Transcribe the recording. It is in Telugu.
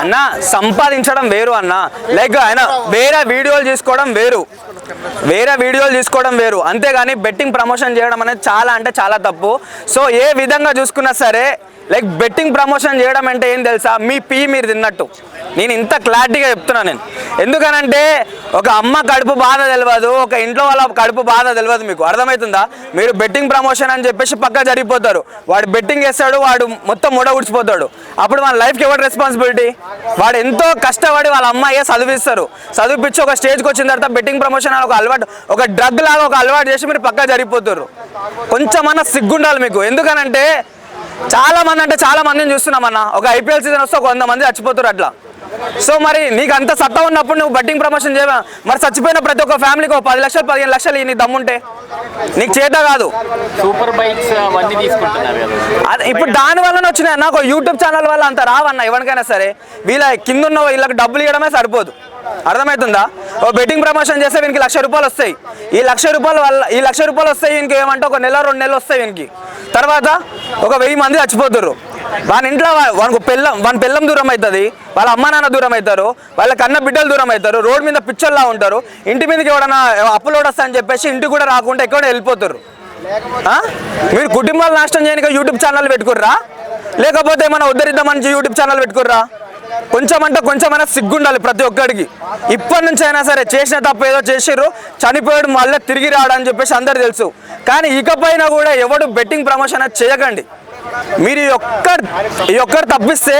అన్న సంపాదించడం వేరు అన్న. లైక్ ఆయన వేరే వీడియోలు తీసుకోవడం వేరు. వేరే వీడియోలు తీసుకోవడం వేరు. అంతేగాని బెట్టింగ్ ప్రమోషన్ చేయడం అనేది చాలా అంటే చాలా తప్పు. సో ఏ విధంగా చూసుకున్నా సరే లైక్ బెట్టింగ్ ప్రమోషన్ చేయడం అంటే ఏం తెలుసా? మీ పీ మీరు తిన్నట్టు. నేను ఇంత క్లారిటీగా చెప్తున్నా నేను. ఎందుకనంటే ఒక అమ్మ కడుపు బాధ తెలియదు ఒక ఇంట్లో వాళ్ళ కడుపు బాధ తెలియదు మీకు. అర్థమవుతుందా మీరు బెట్టింగ్ ప్రమోషన్ అని చెప్పేసి పక్క జరిగిపోతారు. వాడు బెట్టింగ్ వేస్తాడు వాడు మొత్తం మూడ ఉడిచిపోతాడు అప్పుడు మన లైఫ్కి ఎవరు రెస్పాన్సిబిలిటీ వాడు ఎంతో కష్టపడి వాళ్ళ అమ్మాయే చదివిస్తారు. చదివిపించి ఒక స్టేజ్కి వచ్చిన తర్వాత బెట్టింగ్ ప్రమోషన్ అని ఒక అలవాటు ఒక డ్రగ్ లాగా ఒక అలవాటు చేసి మీరు పక్క జరిగిపోతారు. కొంచెమన్నా సిగ్గుండాలి మీకు. ఎందుకనంటే చాలా మంది అంటే చాలా మందిని చూస్తున్నామన్న ఒక ఐపీఎల్ సీజన్ వస్తే ఒక చచ్చిపోతారు అట్లా. సో మరి నీకు అంత సత్తా ఉన్నప్పుడు నువ్వు బట్టింగ్ ప్రమోషన్ చేయవా? మరి చచ్చిపోయిన ప్రతి ఒక్క ఫ్యామిలీకి ఒక పది లక్షలు పదిహేను లక్షలు నీ దమ్ముంటే. నీకు చేత కాదు. సూపర్ బైక్స్ అవన్నీ తీసుకుంటున్నారు ఇప్పుడు దాని వల్లనే వచ్చినాయి. ఒక యూట్యూబ్ ఛానల్ వల్ల అంత రావన్న ఎవరికైనా సరే. వీళ్ళ కింద ఉన్న వీళ్ళకి డబ్బులు ఇవ్వడమే సరిపోదు. అర్థమవుతుందా ఓ బెట్టింగ్ ప్రమోషన్ చేస్తే వీనికి లక్ష రూపాయలు వస్తాయి. ఈ లక్ష రూపాయల వల్ల ఈ లక్ష రూపాయలు వస్తాయి వీనికి ఏమంటే ఒక నెల రెండు నెలలు వస్తాయి వీనికి. తర్వాత ఒక వెయ్యి మంది చచ్చిపోతారు వాని ఇంట్లో వానికి పెళ్ళం వాని పెళ్ళం దూరం అవుతుంది వాళ్ళ అమ్మ నాన్న దూరం అవుతారు వాళ్ళ కన్న బిడ్డలు దూరం అవుతారు రోడ్ మీద పిచ్చర్లా ఉంటారు ఇంటి మీదకి ఎవడన్నా అప్పులోడ్ వస్తా అని చెప్పేసి ఇంటికి కూడా రాకుండా ఎక్కడ వెళ్ళిపోతారు? మీరు కుటుంబాలు నాశనం చేయడానికి యూట్యూబ్ ఛానల్ పెట్టుకుర్రా? లేకపోతే ఏమైనా ఉద్ధరిద్దామని యూట్యూబ్ ఛానల్ పెట్టుకుర్రా? కొంచెం అంటే కొంచెమైనా సిగ్గుండాలి ప్రతి ఒక్కడికి. ఇప్పటి నుంచి అయినా సరే చేసిన తప్పు ఏదో చేసిర్రు చనిపోయాడు మళ్ళీ తిరిగి రాడని చెప్పేసి అందరు తెలుసు. కానీ ఇకపైన కూడా ఎవడు బెట్టింగ్ ప్రమోషన్ చేయకండి. మీరు ఈ ఒక్క ఈ ఒక్కరు తప్పిస్తే